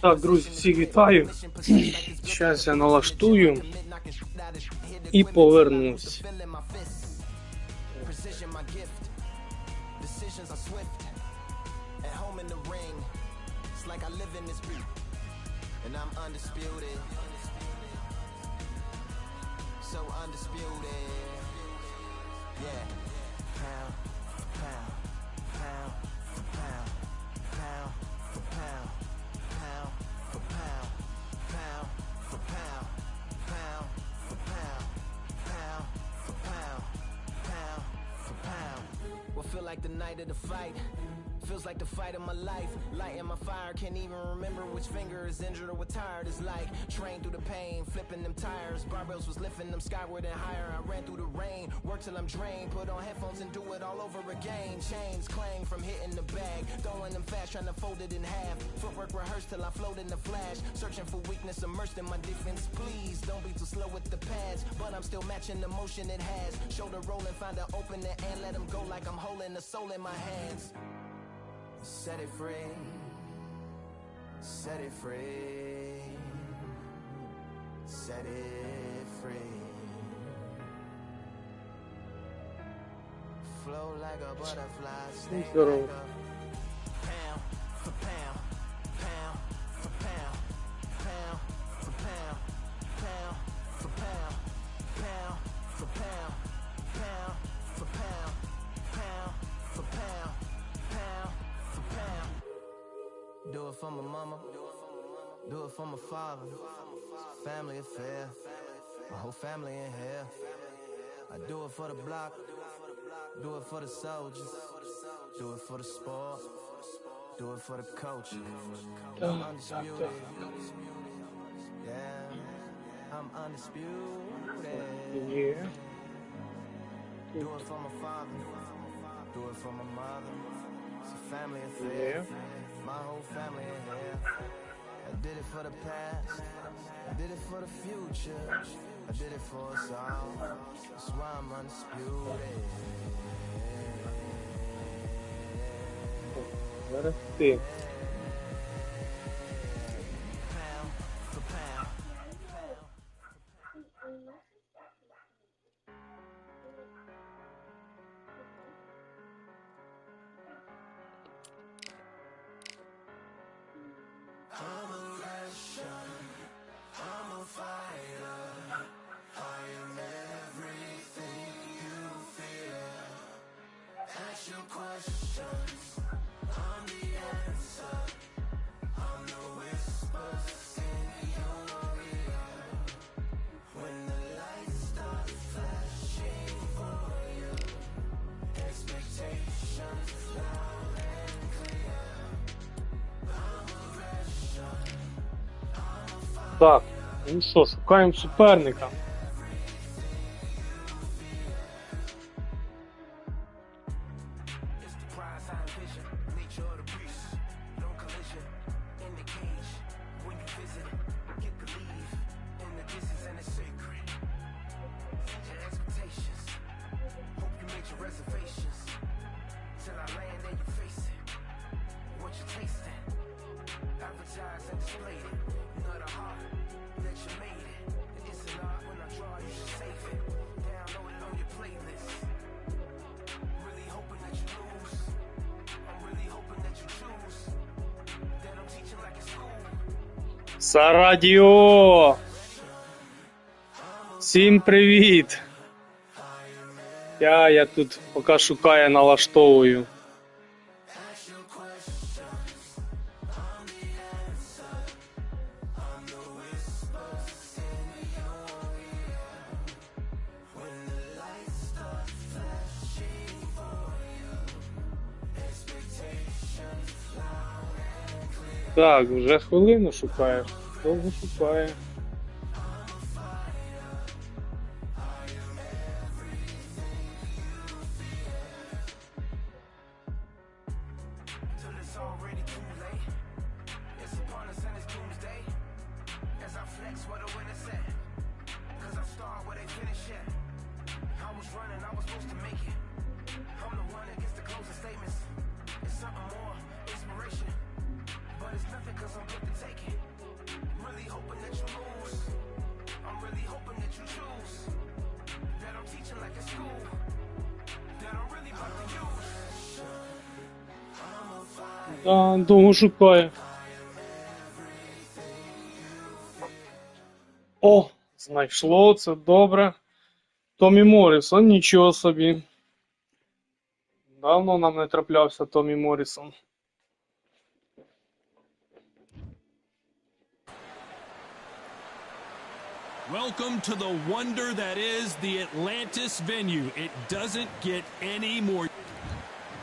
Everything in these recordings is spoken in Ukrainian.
Так, друзі, всіх вітаю. Зараз я налаштую і повернусь. Feel like the night of the fight? Feels like the fight of my life. Lighting my fire, can't even remember which finger is injured or what tired is like. Train through the pain, flipping them tires. Barbells was lifting them skyward and higher. I ran through the rain, work till I'm drained. Put on headphones and do it all over again. Chains clang from hitting the bag. Throwing fast, trying to fold it in half. Footwork rehearsed till I float in the flash. Searching for weakness, immersed in my defense. Please don't be too slow with the pads, but I'm still matching the motion it has. Shoulder rolling, find an opening and let them go like I'm holding the soul in my hands. Set it free, set it free, set it free. Flow like a butterfly, stay like a Do it for my mama. Do it for my father. Family affair. My whole family in here. I do it for the block. Do it for the soldiers. Do it for the sport. Do it for the coach. I'm undisputed. Yeah. I'm undisputed. Є. Do it for my father. Do it for my mother. It's a family affair my whole family here. I did it for the past, I did it for the future, I did it for us all. That's why I'm undisputed. Pound for pound. your questions I'm the answer I'm the whisper in your ear When the lights start flashing for you Expectations loud and clear I'm a ration I'm a fire Так, ну що, шукаємо суперника. Сарадіо! Всім привіт! Я, я тут поки шукаю, налаштовую. Так, вже хвилину шукаєш. Довго шукає. Да, довго шукає. О, знайшло, це добре. Томі Моррісон, нічого собі. Давно нам не траплявся Томі Моррісон. Welcome to the wonder that is the Atlantis venue. It doesn't get any more.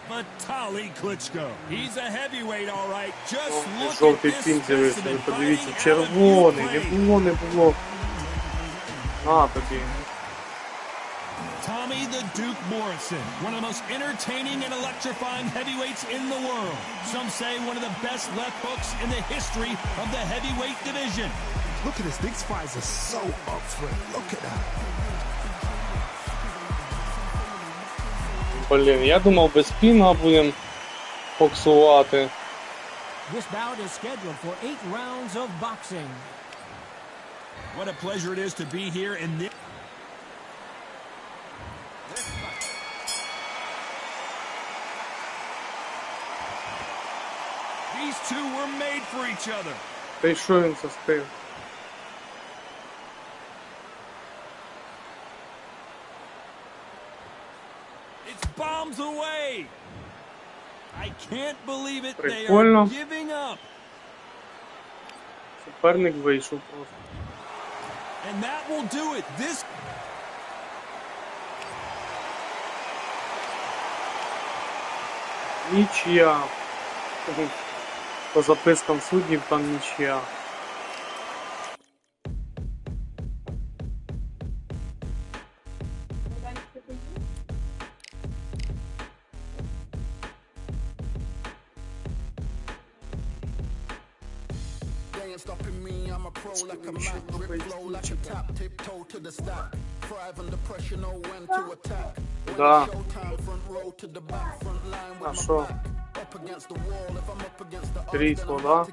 Vitali Klitschko. He's a heavyweight, all right. Just О, look at Жовтий this фільм з'явився, ви specimen подивіться, fighting out of червоний, не Ukraine. було, не було. На тобі. Tommy the Duke Morrison, one of the most entertaining and electrifying heavyweights in the world. Some say one of the best left hooks in the history of the heavyweight division. Look at this. These fights are so up front. Look at that. Блін, я думав без пінга будемо боксувати. This bout is scheduled for eight rounds of boxing. What a pleasure it is to be here in this. These two were made for each other. Та й що він Прикольно. Суперник вийшов просто. And that will do it. This Нічия. По запискам суддів там нічия. Ain't stopping me, I'm a pro like a Mac. Rip flow like a tap, tiptoe to the stack. Thrive under pressure, know when to attack. Да. А що? Крісло, да?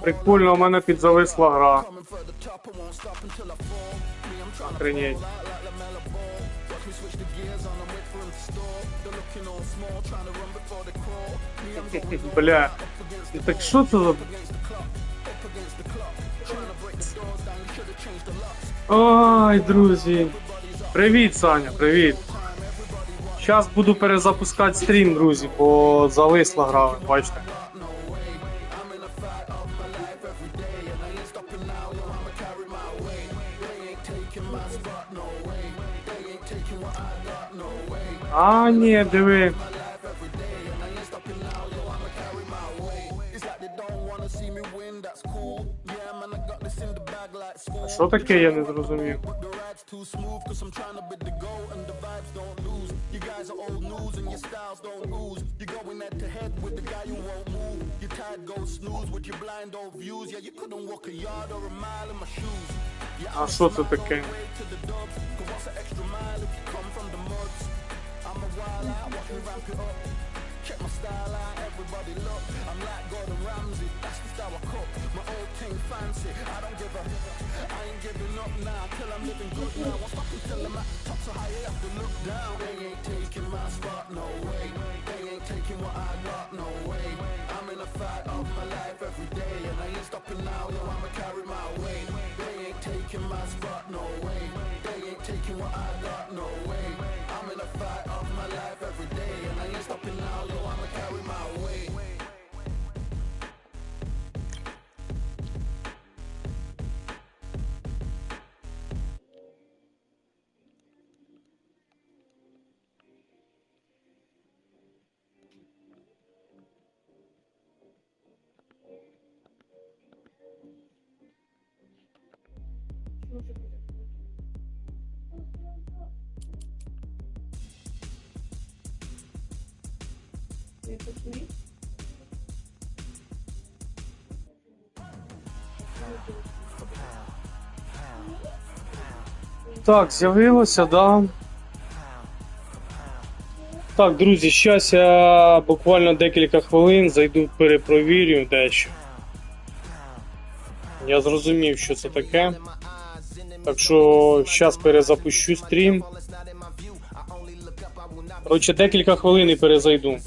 Прикольно, у мене підзависла гра. Охренеть. Бля. Ну так що це за. Ай, друзі. Привіт, Саня, привіт. Зараз буду перезапускати стрім, друзі, бо зависла гра, бачите. А, ні, диви. Mile in my shoes. Yeah, А що це таке? Check my style out, everybody look. I'm like Gordon Ramsay, that's the style I cook. My old thing fancy, I don't give a. I ain't giving up now till I'm living good now. I'm stop till I'm at top so high, you have to look down. They ain't taking my spot, no way. They ain't taking what I got, no way. popping all over. Так, з'явилося, да. Так, друзі, щас я буквально декілька хвилин зайду перепровірю дещо. Я зрозумів, що це таке. Так що зараз перезапущу стрім. Коротше, декілька хвилин і перезайду.